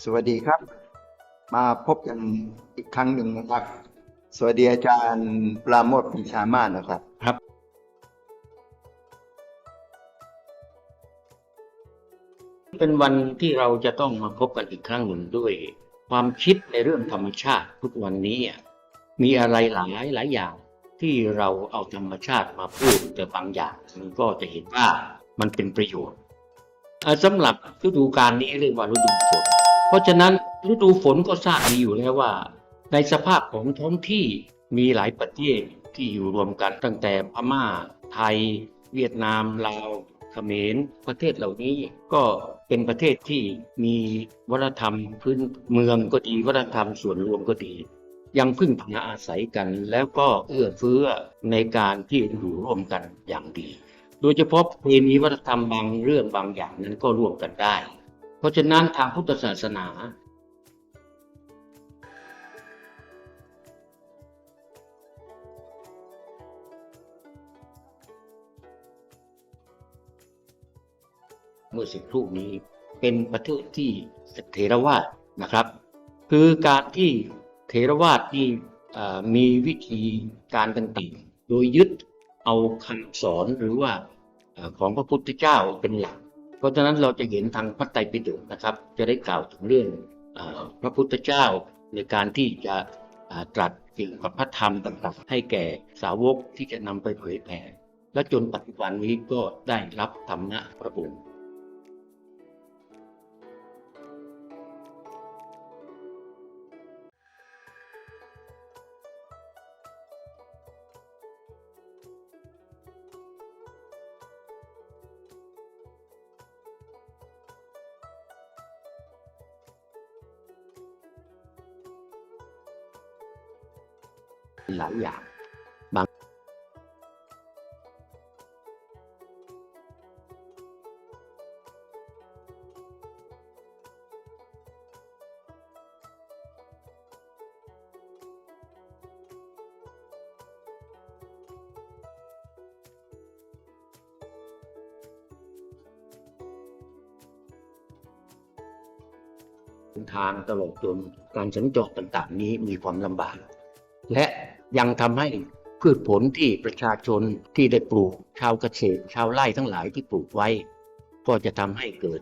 สวัสดีครับ มาพบกันอีกครั้งหนึ่งนะครับ สวัสดีอาจารย์ปราโมทปิชามาศนะครับ เป็นวันที่เราจะต้องมาพบกันอีกครั้งหนึ่งด้วย ความคิดในเรื่องธรรมชาติทุกวันนี้อะมีอะไรหลายหลายอย่างที่เราเอาธรรมชาติมาพูดแต่บางอย่างมันก็จะเห็นว่ามันเป็นประโยชน์อ่าสำหรับฤดูกาลนี้เรียกว่าฤดูฝน เพราะฉะนั้นฤดูฝนก็ทราบดีอยู่แล้วว่า ในสภาพของท้องที่มีหลายประเทศที่อยู่รวมกันตั้งแต่พม่า ไทย เวียดนามลาวเขมรประเทศเหล่านี้ก็เป็นประเทศที่มีวัฒนธรรมพื้นเมืองก็ดีวัฒนธรรมส่วนรวมก็ดี ยังพึ่งพาอาศัยกันแล้วก็เอื้อเฟื้อในการที่อยู่ร่วมกันอย่างดี โดยเฉพาะเพณีวัฒนธรรมบางเรื่องบางอย่างนั้นก็ร่วมกันได้ เพราะฉะนั้นทางพุทธศาสนา เมื่อสักครู่นี้เป็นประเทศที่เทรวาสนะครับ คือการที่เทรวาสที่มีวิธีการต่างๆโดยยึดเอาคำสอนหรือว่าของพระพุทธเจ้าเป็นหลัก เพราะฉะนั้นเราจะเห็นทางพระไตรปิฎกนะครับ จะได้กล่าวถึงเรื่องอพระพุทธเจ้าในการที่จะตรัสเกี่ยวกับพระธรรมต่างๆ ให้แก่สาวกที่จะนำไปเผยแผ่และจนปัจจุบันนี้ก็ได้รับธรรมะพระองค์ หลายอย่างบางทางตลอดจนการสัญจรต่าง ๆ นี้มีความลำบาก และ ยังทำให้พืชผลที่ประชาชนที่ได้ปลูก ชาวเกษตร ชาวไร่ทั้งหลายที่ปลูกไว้ ก็จะทำให้เกิด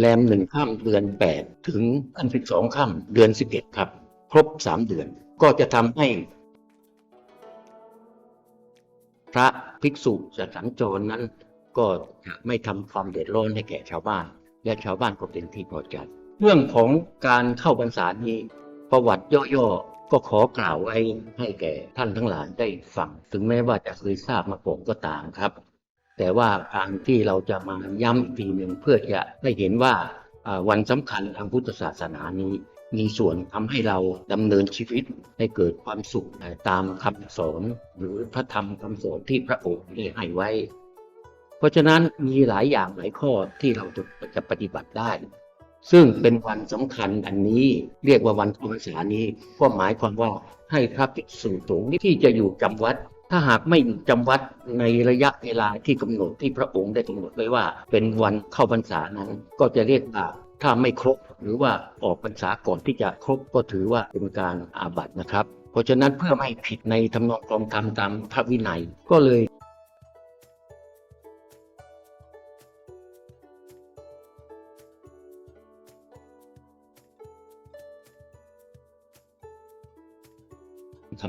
แรมหนึ่งข้ามเดือนแปดถึงอันสิบสองข้ามเดือนสิบเอ็ดครับ ครบสามเดือน ก็จะทำให้ พระภิกษุจะสัญจรนั้น ก็จะไม่ทำความเดือดร้อนให้แก่ชาวบ้าน และชาวบ้านก็เป็นที่พอใจเรื่องของการเข้าพรรษานี้ ประวัติย่อๆ ก็ขอกล่าวไว้ให้แก่ท่านทั้งหลายได้ฟัง ถึงแม้ว่าจะเคยทราบมาก่อนก็ตามครับ แต่ว่าการที่เราจะมาย้ำอีกทีหนึ่งเพื่อจะให้เห็นว่าวันสำคัญทางพุทธศาสนานี้มีส่วนทำให้เราดำเนินชีวิตให้เกิดความสุขตามคำสอนหรือพระธรรมคำสอนที่พระองค์ได้ให้ไว้ เพราะฉะนั้นมีหลายอย่างหลายข้อที่เราจะจะปฏิบัติได้ ซึ่งเป็นวันสำคัญอันนี้เรียกว่าวันพรรษานี้ก็หมายความว่าให้พระภิกษุสงฆ์ที่จะอยู่จำวัด ถ้าหากไม่จำวัดในระยะเวลาที่กำหนดที่พระองค์ได้กำหนดไว้ว่า เป็นวันเข้าพรรษานั้น ก็จะเรียกว่าถ้าไม่ครบ หรือว่าออกพรรษาก่อนที่จะครบก็ถือว่าเป็นการอาบัตินะครับ เพราะฉะนั้นเพื่อไม่ผิดในทำนองครองธรรมตามพระวินัยก็เลย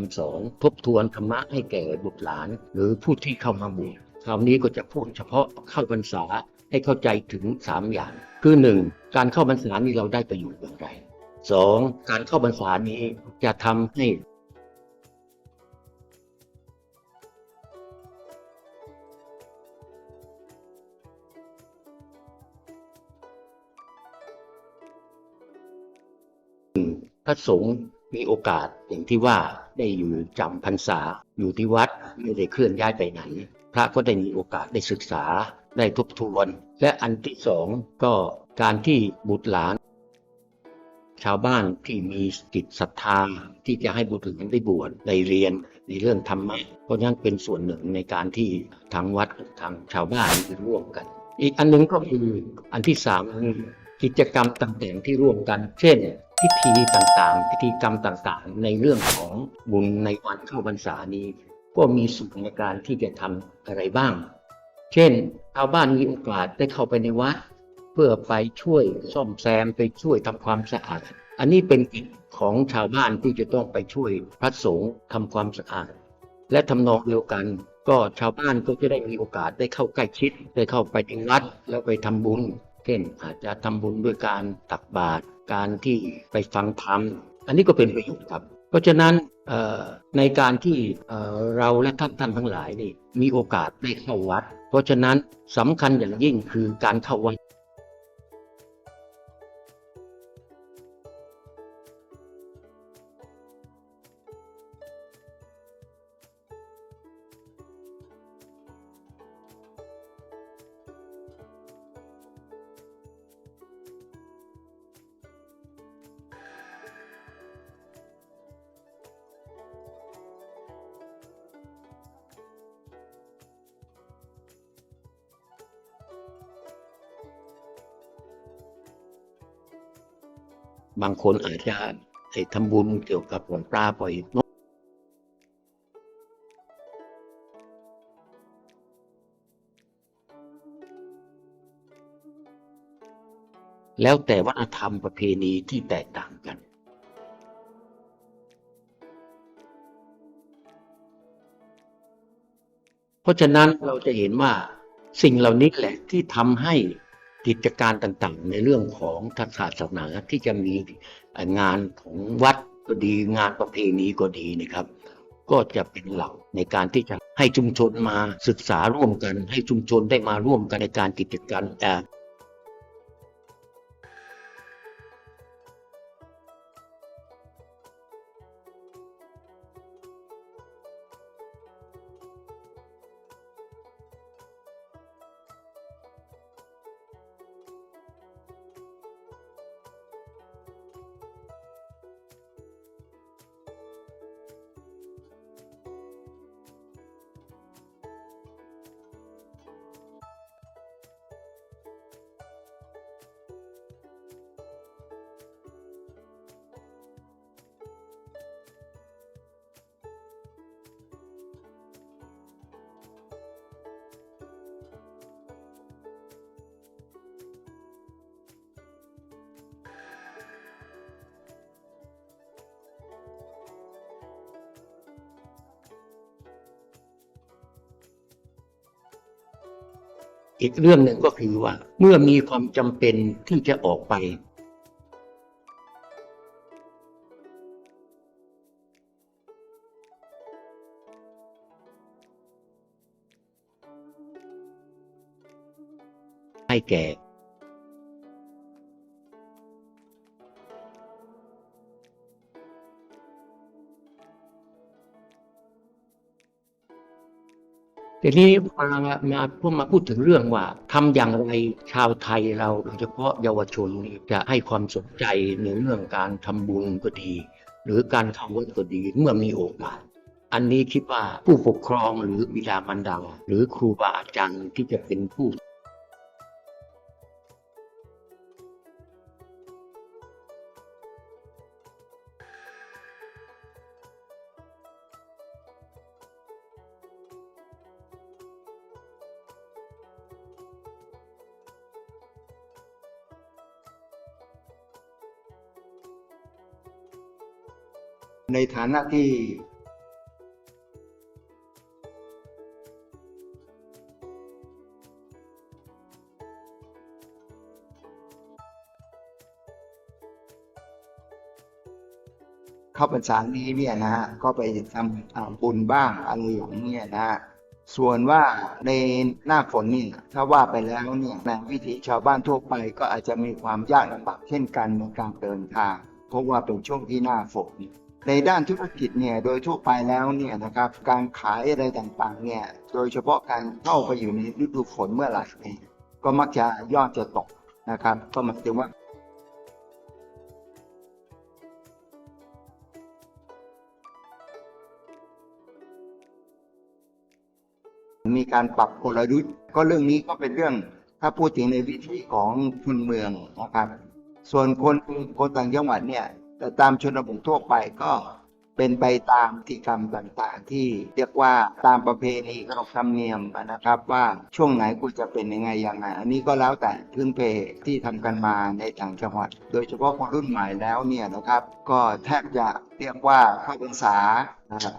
คำสอน ทบทวนธรรมะให้แก่บุตรหลาน หรือผู้ที่เข้ามาบวชคราวนี้ก็จะพูดเฉพาะเข้าพรรษาให้เข้าใจถึง 3 อย่าง คือ 1. การเข้าพรรษานี้เราได้ประโยชน์อย่างไร 2. การเข้าพรรษานี้จะทำให้พระสงฆ์มีโอกาสอย่างที่ว่า ได้อยู่จำพรรษา อยู่ที่วัดไม่ได้เคลื่อนย้ายไปไหน พระก็ได้มีโอกาสได้ศึกษาได้ทบทวน และอันที่สองก็การที่บุตรหลาน ชาวบ้านที่มีจิตศรัทธาที่จะให้บุตรหลานได้บวชได้เรียนในเรื่องธรรมะเพราะนั้นเป็นส่วนหนึ่งในการที่ทางวัดทางชาวบ้านร่วมกัน อีกอันหนึงก็คืออันที่สามกิจกรรมต่างๆที่ร่วมกัน เช่น พิธีต่างๆ พิธีกรรมต่างๆ ในเรื่องของบุญในวันเข้าพรรษานี้ ก็มีส่วนในการที่จะทำอะไรบ้าง เช่นชาวบ้านมีโอกาสได้เข้าไปในวัดเพื่อไปช่วยซ่อมแซมไปช่วยทำความสะอาด อันนี้เป็นกิจของชาวบ้านที่จะต้องไปช่วยพระสงฆ์ทำความสะอาด และทำนองเดียวกันก็ชาวบ้านก็จะได้มีโอกาสได้เข้าใกล้ชิดได้เข้าไปในวัดแล้วไปทำบุญ เช่นอาจจะทำบุญด้วยการตักบาตร การที่ไปฟังธรรมอันนี้ก็เป็นประโยชน์ครับ เพราะฉะนั้นในการที่เอ่อเราและท่านท่านทั้งหลายนี่มีโอกาสได้เข้าวัด เพราะฉะนั้นสำคัญอย่างยิ่งคือการเข้าวัด บางคนอาจจะทำบุญเกี่ยวกับปล่อยปลาปล่อยนกแล้วแต่วัฒนธรรมประเพณีที่แตกต่างกัน เพราะฉะนั้นเราจะเห็นว่าสิ่งเหล่านี้แหละที่ทำให้ กิจการต่างๆ ในเรื่องของทางศาสนาที่จะมีงานของวัดก็ดีงานประเพณีก็ดีนะครับ ก็จะเป็นหลักในการที่จะให้ชุมชนมาศึกษาร่วมกัน ให้ชุมชนได้มาร่วมกันในการกิจการ อีกเรื่องหนึ่งก็คือว่า เมื่อมีความจำเป็นที่จะออกไป ให้แก่ ทีนี้มามาพูดมาพูดถึงเรื่องว่าทำอย่างไรชาวไทยเราโดยเฉพาะเยาวชนจะให้ความสนใจในเรื่องการทำบุญก็ดี หรือการทำวัดก็ดีเมื่อมีโอกาส อันนี้คิดว่าผู้ปกครองหรือบิดามารดาหรือครูบาอาจารย์ที่จะเป็นผู้ ในฐานะที่เข้าพรรษานี้เนี่ยนะฮะก็ไปทำบุญบ้างอะไรอย่างเงี้ยนะฮะส่วนว่าในหน้าฝนนี่ถ้าว่าไปแล้วเนี่ยในวิถีชาวบ้านทั่วไปก็อาจจะมีความยากลำบากเช่นกันในการเดินทาง เพราะว่าเป็นช่วงที่หน้าฝน ในด้านธุรกิจเนี่ยโดยทั่วไปแล้วเนี่ยนะครับการขายอะไรต่างๆเนี่ยโดยเฉพาะการเข้าไปอยู่ในฤดูฝนเมื่อไหร่เนี่ยก็มักจะยอดจะตกนะครับ ก็หมายถึงว่ามีการปรับกลยุทธ์ก็เรื่องนี้ก็เป็นเรื่องถ้าพูดถึงในวิธีของคนเมืองนะครับ ส่วนคนคนต่างจังหวัดเนี่ย แต่ตามชนบททั่วไปก็เป็นไปตามพิธีกรรมต่างๆ ที่เรียกว่าตามประเพณีขนบธรรมเนียมนะครับ ว่าช่วงไหนกูจะเป็นยังไงยังไงอันนี้ก็แล้วแต่พื้นเพที่ทำกันมาในต่างจังหวัด โดยเฉพาะคนรุ่นใหม่แล้วเนี่ยนะครับ ก็แทบจะเรียกว่าเข้าพรรษา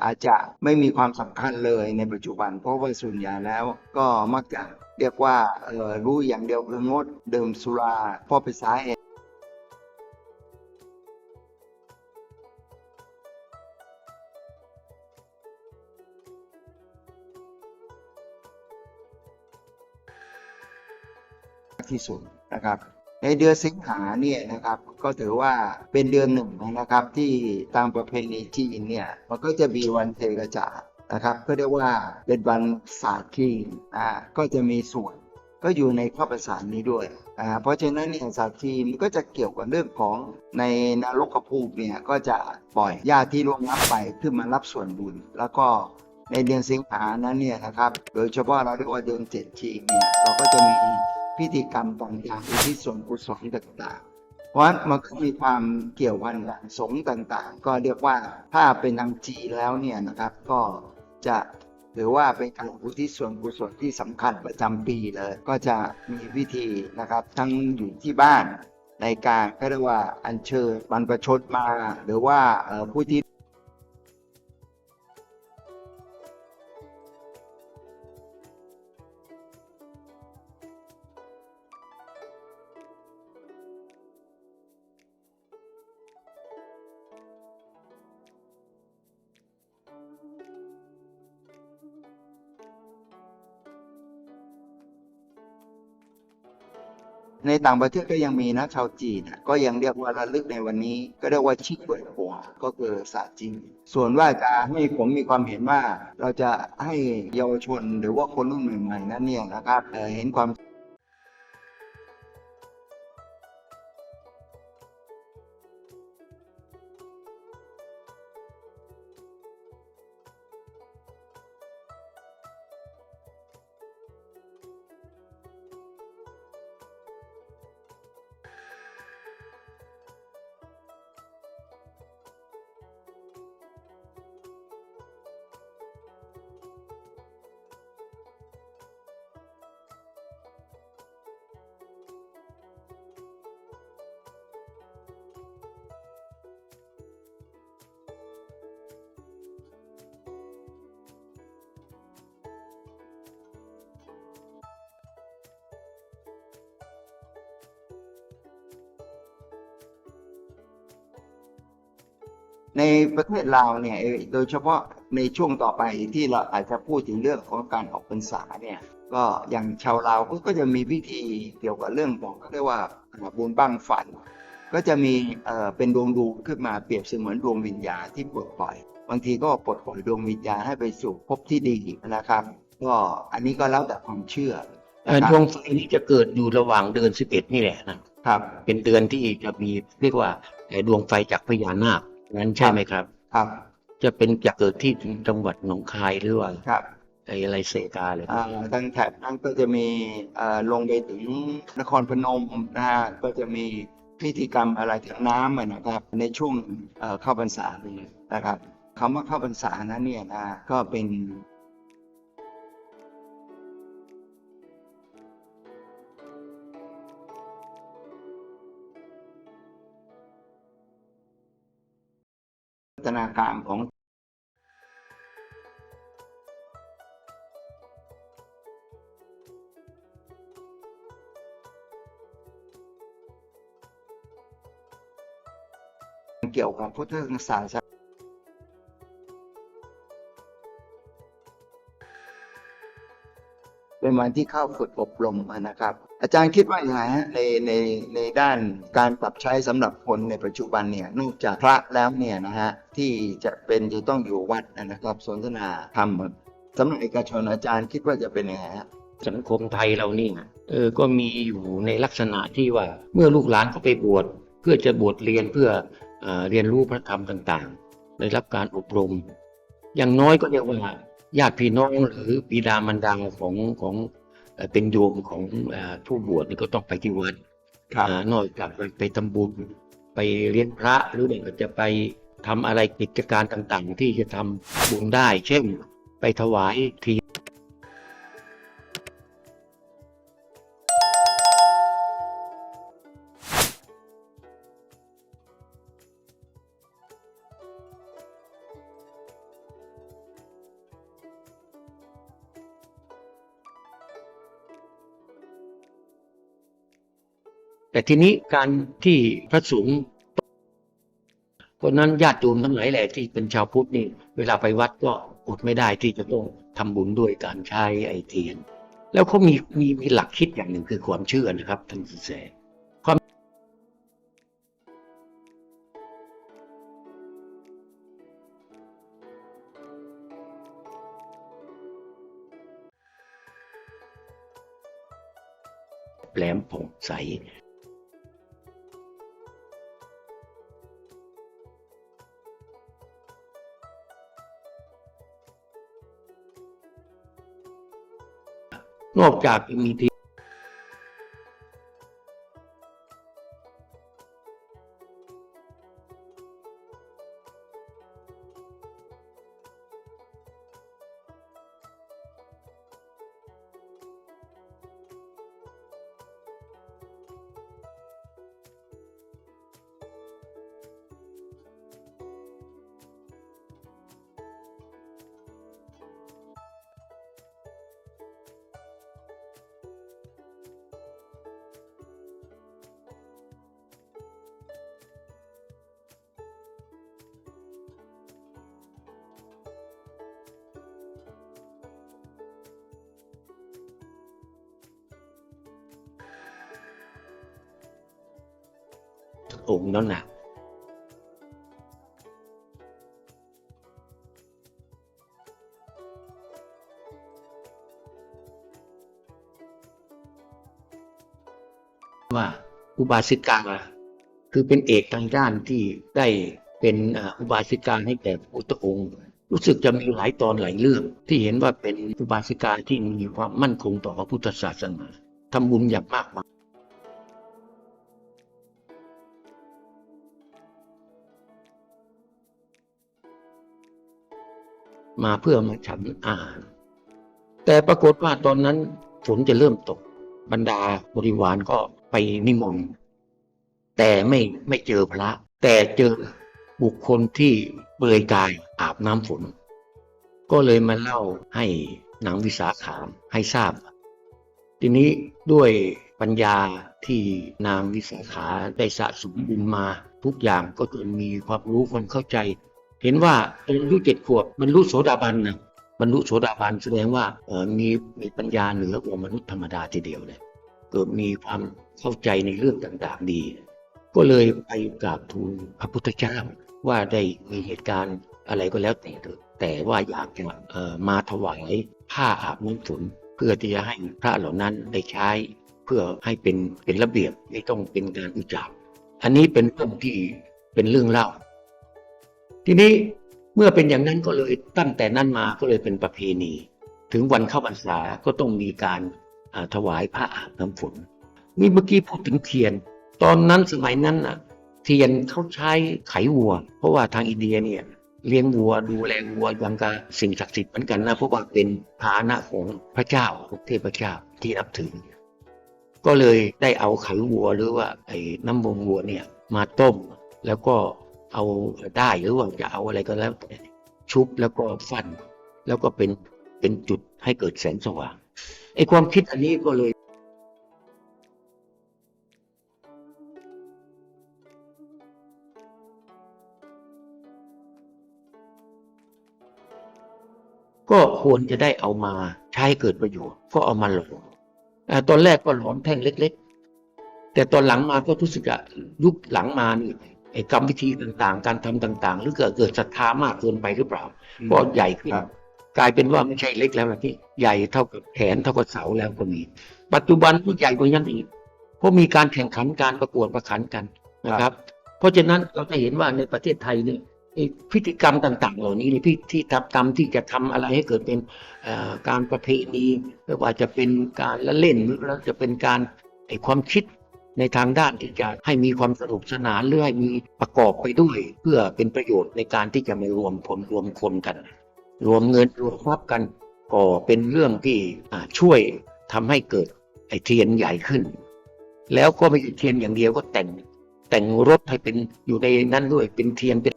อาจจะไม่มีความสำคัญเลยในปัจจุบัน เพราะว่าส่วนใหญ่แล้วก็มักจะเรียกว่ารู้อย่างเดียวคืองดดื่มสุราเพราะภาษาเที่สุดนะครับในเดือนสิงหาเนี่ยนะครับก็ถือว่าเป็นเดือนหนึ่งนะครับที่ตามประเพณีจีนเนี่ยมันก็จะมีวันเทกระจาดนะครับ ก็เรียกว่าเป็นวันศาสตร์จีนอ่าก็จะมีส่วนก็อยู่ในข้อประสานนี้ด้วยอ่าเพราะฉะนั้นเนี่ยศาสตร์จีนก็จะเกี่ยวกับเรื่องของในนรกภูมิเนี่ยก็จะปล่อยญาติที่ล่วงลับไปขึ้นมารับส่วนบุญ แล้วก็ในเดือนสิงหานั้นเนี่ยนะครับโดยเฉพาะเราเรียกว่าเดือนเจ็ดจีนเนี่ยเราก็จะมี พิธีกรรมต่างๆอุที่ส่วนกุศลต่างๆ เพราะฉะนั้นมันก็มีความเกี่ยวพันกับสงต่างๆ ก็เรียกว่าถ้าเป็นทางจีนแล้วเนี่ยนะครับก็จะถือว่าเป็นการอุทิศส่วนกุศลที่สำคัญประจำปีเลย ก็จะมีวิธีนะครับทั้งอยู่ที่บ้านในการก็เรียกว่าอัญเชิญบรรพชนมา หรือว่าผู้ที่ ต่างประเทศก็ยังมีนะชาวจีนก็ยังเรียกว่าระลึกในวันนี้ ก็เรียกว่าชิกเวยหัวก็คือศาสตร์จีนส่วนว่าจะให้ผมมีความเห็นว่า เราจะให้เยาวชนหรือว่าคนรุ่นใหม่ๆนั้นเนี่ยนะครับเห็นความ ในประเทศลาวเนี่ยเอ่อโดยเฉพาะในช่วงต่อไปที่เราอาจจะพูดถึงเรื่องของการออกพรรษาเนี่ยก็อย่างชาวลาวก็ก็จะมีพิธีเกี่ยวกับเรื่องของเขาเรียกว่าบุญบั้งไฟัน ก็จะมีเอ่อเป็นดวงดวงขึ้นมาเปรียบเสมือนดวงวิญญาณที่ปลดปล่อย บางทีก็ปลดปล่อยดวงวิญญาณให้ไปสู่ภพที่ดีนะครับก็อันนี้ก็แล้วแต่ความเชื่อเอ่อนะดควรับงไฟนี้จะเกิดอยู่ระหว่างเดือนสิบเอ็ดนี่แหละนะครับ เป็นเดือนที่จะมีเรียกว่าเอ่อดวงไฟจากพญานาค นั้นใช่ไหมครับ ครับ จะเป็นจะเกิดที่จังหวัดหนองคายหรือว่าครับไอ้อะไรเซกาเลยอ่าทางแถบนั้นก็จะมีเอ่อลงไปถึงนครพนมนะฮะก็จะมีพิธีกรรมอะไรทางน้ำอะนะครับ ในช่วงเอ่อเข้าพรรษาเลยนะครับคำว่าเข้าพรรษานั้นเนี่ยนะก็เป็น ฒนาการของเกี่ยวกับพุทธศาส ระมาณที่เข้าฝึกอบรมนะครับ อาจารย์คิดว่าอย่างไรฮะในในในด้านการปรับใช้สำหรับคนในปัจจุบันเนี่ยนอกจากพระแล้วเนี่ยนะฮะที่จะเป็นจะต้องอยู่วัดนะครับสนทนาธรรมสำหรับเอกชนอาจารย์คิดว่าจะเป็นยังไงฮะสังคมไทยเรานี่เออก็มีอยู่ในลักษณะที่ว่าเมื่อลูกหลานเขาไปบวชเพื่อจะบวชเรียนเพื่อเออเรียนรู้พระธรรมต่างๆได้รับการอบรม อย่างน้อยก็เรียกว่า ญาติพี่น้องหรือบิดามารดาของของเอ่อเป็นโยมของเอ่อผู้บวชนี่ก็ต้องไปที่วัดครับอ่านอกจากไปไปทำบุญไปเรียนพระหรือเด็กจะไปทำอะไรกิจการต่างๆ ที่จะทำบุญได้ เช่น ไปถวายที ทีนี้การที่พระสงฆ์เพราะนั้นญาติโยมทั้งหลายแหละที่เป็นชาวพุทธนี่ เวลาไปวัดก็อดไม่ได้ที่จะต้องทำบุญด้วยการใช้ไอเทียน แล้วเขามีมีมีหลักคิดอย่างหนึ่งคือความเชื่อนะครับท่านสินแสความแหลมผ่องใส จากมีที องค์นั้นนะว่าอุบาสิกาคือเป็นเอกทางด้านที่ได้เป็นอุบาสิกาให้แก่พุทธองค์ รู้สึกจะมีหลายตอนหลายเรื่อง ที่เห็นว่าเป็นอุบาสิกาที่มีความมั่นคงต่อพระพุทธศาสนาทำบุญอย่างมากมาย มาเพื่อมาฉันอาหาร แต่ปรากฏว่าตอนนั้นฝนจะเริ่มตก บรรดาบริวารก็ไปนิมนต์แต่ไม่ไม่เจอพระ แต่เจอบุคคลที่เปลือยกายอาบน้ำฝน ก็เลยมาเล่าให้หนังวิสาขามให้ทราบ ทีนี้ด้วยปัญญาที่นางวิสาขาได้สะสมบุญมา ทุกอย่างก็จนมีความรู้ความเข้าใจ เห็นว่าตอนอายุเจ็ดขวบบรรลุโสดาบันนะบรรลุโสดาบันแสดงว่าเออมีมีปัญญาเหนือกว่ามนุษย์ธรรมดาทีเดียวเลยเกิดมีความเข้าใจในเรื่องต่างๆดี ก็เลยไปกราบทูลพระพุทธเจ้าว่าได้มีเหตุการณ์อะไรก็แล้วแต่เถอะแต่ว่าอยากจะเออมาถวายผ้าอาบน้ำฝนเพื่อที่จะให้พระเหล่านั้นได้ใช้เพื่อให้เป็นเป็นระเบียบไม่ต้องเป็นการอุจจาระอันนี้เป็นเรื่องที่เป็นเรื่องเล่า ทีนี้เมื่อเป็นอย่างนั้นก็เลยตั้งแต่นั้นมาก็เลยเป็นประเพณี ถึงวันเข้าพรรษาก็ต้องมีการถวายผ้าอาบน้ำฝนนี่เมื่อกี้พูดถึงเทียน ตอนนั้นสมัยนั้นน่ะ เทียนเขาใช้ไขวัว เพราะว่าทางอินเดียเนี่ยเลี้ยงวัวดูแลวัวยังกับสิ่งศักดิ์สิทธิ์เหมือนกันนะเพราะว่าเป็นพานะของพระเจ้าของเทพเจ้าที่นับถือ ก็เลยได้เอาไขวัวหรือว่าไอ้น้ำมวัวเนี่ยมาต้มแล้วก็ เอาได้หรือว่าจะเอาอะไรก็แล้วแต่ชุบแล้วก็ฟัน แล้วก็เป็นเป็นจุดให้เกิดแสงสว่างไอ้ความคิดอันนี้ก็เลยก็ควรจะได้เอามาใช้เกิดประโยชน์ ก็เอามาหลอมอ่ตอนแรกก็หลอมแท่งเล็ก ๆ แต่ตอนหลังมาก็รู้สึกอะยุคหลังมานี่ ไอ้กรรมวิธีต่างๆ การทำต่าง ๆ หรือเกิดเกิดศรัทธามากเกินไปหรือเปล่าก็ใหญ่ขึ้นครับกลายเป็นว่าไม่ใช่เล็กแล้วนะที่ใหญ่เท่ากับแขนเท่ากับเสาแล้วก็มี ปัจจุบันก็ใหญ่กว่านั้นอีกเพราะมีการแข่งขันการประกวดประขันกันนะครับ เพราะฉะนั้นเราจะเห็นว่าในประเทศไทยเนี่ยไอ้พฤติกรรมต่าง ๆ เหล่านี้นี่ที่ที่ทำกรรมที่จะทำอะไรให้เกิดเป็นเอ่อการประเพณีไม่ว่าจะเป็นการละเล่นหรือแล้วจะเป็นการไอ้ความคิด ในทางด้านที่จะให้มีความสนุกสนานหรือให้มีประกอบไปด้วย เพื่อเป็นประโยชน์ในการที่จะมารวมผลรวมคนกัน รวมเงินรวมทรัพย์กัน ก็เป็นเรื่องที่ช่วยทำให้เกิดไอ้เทียนใหญ่ขึ้น แล้วก็ไม่ใช่เทียนอย่างเดียวก็แต่ง แต่งรถให้เป็นอยู่ในนั้นด้วยเป็นเทียนเป็น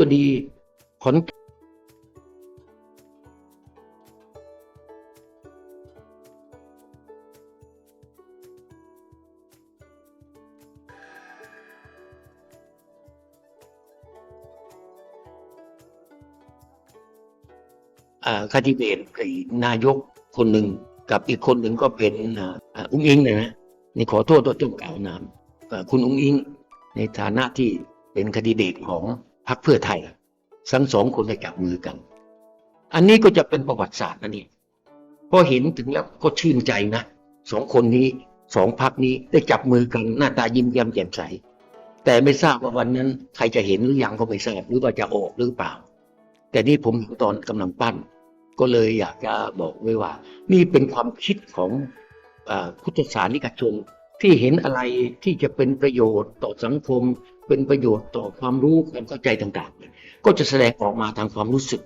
ก็ดี ขอนคัดิเบตนายกคนหนึ่งกับอีกคนหนึ่งก็เป็นอุ้งอิงนะนะนี่ขอโทษตัวต้นกล่าวนามคุณอุ้งอิง ในฐานะที่เป็นคดีเดตของพรรคเพื่อไทย ทั้งสองคนได้จับมือกัน อันนี้ก็จะเป็นประวัติศาสตร์นะนี่พอเห็นถึงแล้วก็ชื่นใจนะสองคนนี้สองพรรคนี้ได้จับมือกันหน้าตายิ้มแย้มแจ่มใส แต่ไม่ทราบว่าวันนั้น ใครจะเห็นหรือยังก็ไม่ทราบหรือว่าจะออกหรือเปล่า แต่นี่ผมตอนกำลังปั้น ก็เลยอยากจะบอกไว้ว่า นี่เป็นความคิดของพุทธศาสนิกชนที่เห็นอะไรที่จะเป็นประโยชน์ต่อสังคม เป็นประโยชน์ต่อความรู้ความเข้าใจต่างๆ ก็จะแสดงออกมาทางความรู้สึก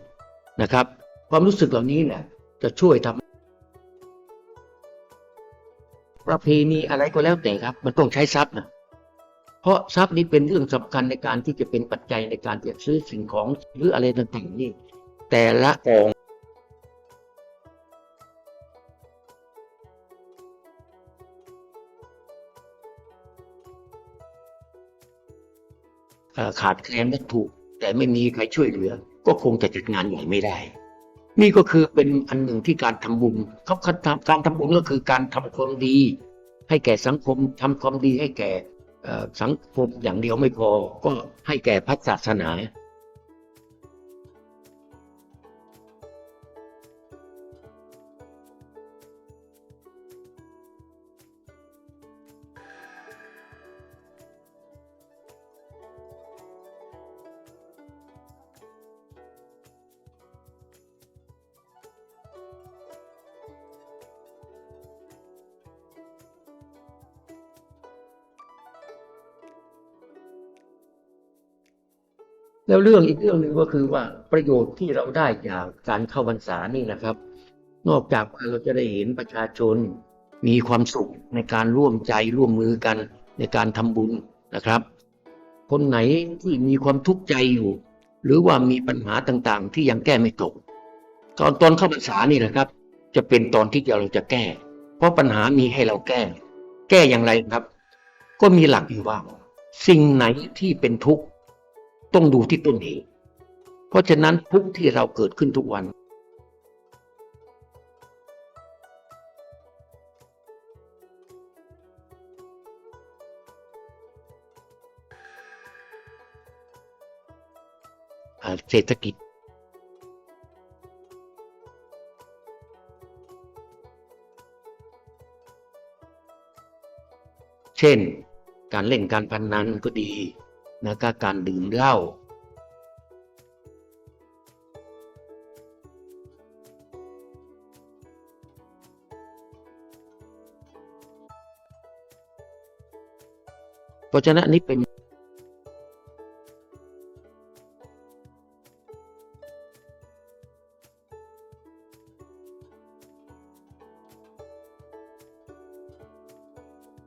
นะครับ ความรู้สึกเหล่านี้เนี่ยจะช่วยทำประเพณีอะไรก็แล้วแต่ครับ มันต้องใช้ทรัพย์นะเพราะทรัพย์นี้เป็นเรื่องสำคัญในการที่จะเป็นปัจจัยในการจะซื้อสิ่งของหรืออะไรต่างๆนี่แต่ละกองขาดแคลนวัตถุ แต่ไม่มีใครช่วยเหลือ ก็คงจะจัดงานใหญ่ไม่ได้ นี่ก็คือเป็นอันหนึ่งที่การทำบุญเขาการทำการทำบุญก็คือการทำความดี ให้แก่สังคมทำความดีให้แก่สังคมอย่างเดียวไม่พอ ก็ให้แก่พระศาสนา แล้วเรื่องอีกเรื่องหนึ่งก็คือว่าประโยชน์ที่เราได้จากการเข้าพรรษานี่นะครับ นอกจากว่าเราจะได้เห็นประชาชนมีความสุขในการร่วมใจร่วมมือกันในการทำบุญนะครับ คนไหนที่มีความทุกข์ใจอยู่ หรือว่ามีปัญหาต่างๆ ที่ยังแก้ไม่ตกตอนตอนเข้าพรรษานี่แหละครับ จะเป็นตอนที่เราจะแก้ เพราะปัญหามีให้เราแก้ แก้อย่างไรครับ ก็มีหลักอยู่ว่า สิ่งไหนที่เป็นทุกข์ ต้องดูที่ต้นเหตุเพราะฉะนั้นทุกที่เราเกิดขึ้นทุกวันเศรษฐกิจ เช่น การเล่นการพนนันก็ดี นะก็การดื่มเหล้าเพราะฉะนั้นนนี้เป็น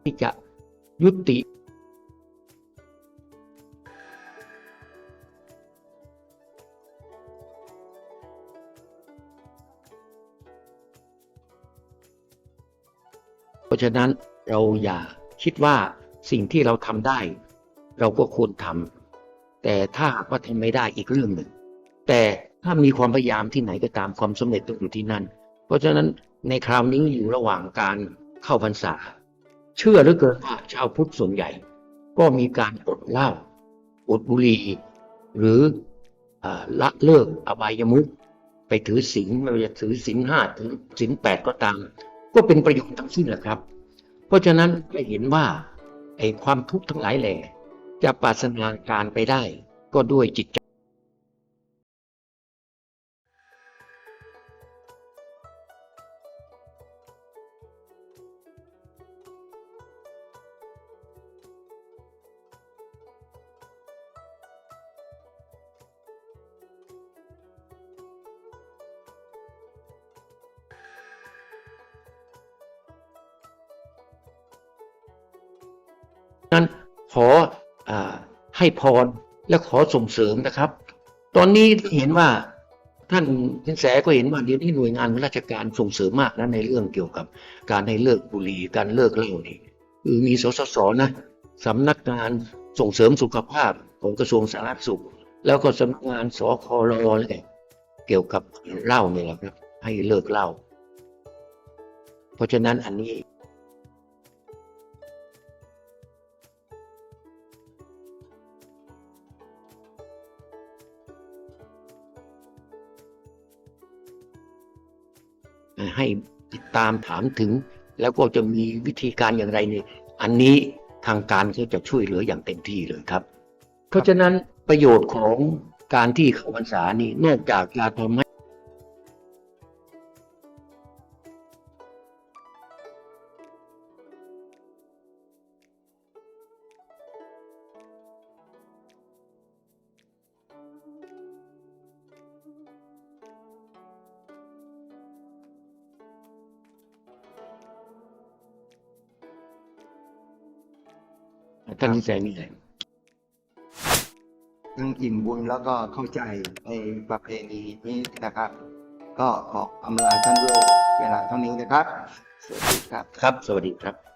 ที่จะยุติ เพราะฉะนั้นเราอย่าคิดว่าสิ่งที่เราทำได้ เราก็ควรทำแต่ถ้าหากว่าทำไม่ได้อีกเรื่องหนึ่ง แต่ถ้ามีความพยายามที่ไหนก็ตามความสำเร็จต้องอยู่ที่นั่น เพราะฉะนั้นในคราวนี้อยู่ระหว่างการเข้าพรรษา เชื่อหลือเกินว่าชาวพุทธส่วนใหญ่ ก็มีการอดเหล้าอดบุหรี่หรือออละเลิกอบายมุขไปถือศีลไม่ว่าจะถือศีลห้าถือศีลแปดก็ตาม ก็เป็นประโยชน์ทั้งสิ้นแหละครับ เพราะฉะนั้นจะเห็นว่าไอ้ความทุกข์ทั้งหลายแหล่จะปราศนาการไปได้ ก็ด้วยจิตใจ นั้นขออให้พรและขอส่งเสริมนะครับ ตอนนี้เห็นว่าท่านสินแสก็เห็นว่าเดี๋ยวนี้หน่วยงานราชการส่งเสริมมากนะในเรื่องเกี่ยวกับ การให้เลิกบุหรี่การเลิกเหล้านี่คือมีสสสนะสำนักงานส่งเสริมสุขภาพของกระทรวงสาธารณสุข แล้วก็สำนักงานสครเลยเกี่ยวกับเหล้านี่แหละครับ ให้เลิกเหล้าเพราะฉะนั้นอันนี้ ให้ติดตามถามถึง แล้วก็จะมีวิธีการอย่างไรเนี่ยอันนี้ทางการก็จะช่วยเหลืออย่างเต็มที่เลยครับ เพราะฉะนั้นประโยชน์ของการที่เข้าพรรษานี่นอกจากจะทำให้ท่านนิสัยมีอะไรทั้งอิ่มบุญแล้วก็เข้าใจในประเพณีนี้นะครับ ก็ขออำลาท่านด้วยเวลาเท่านี้นะครับ สวัสดีครับ ครับ สวัสดีครับ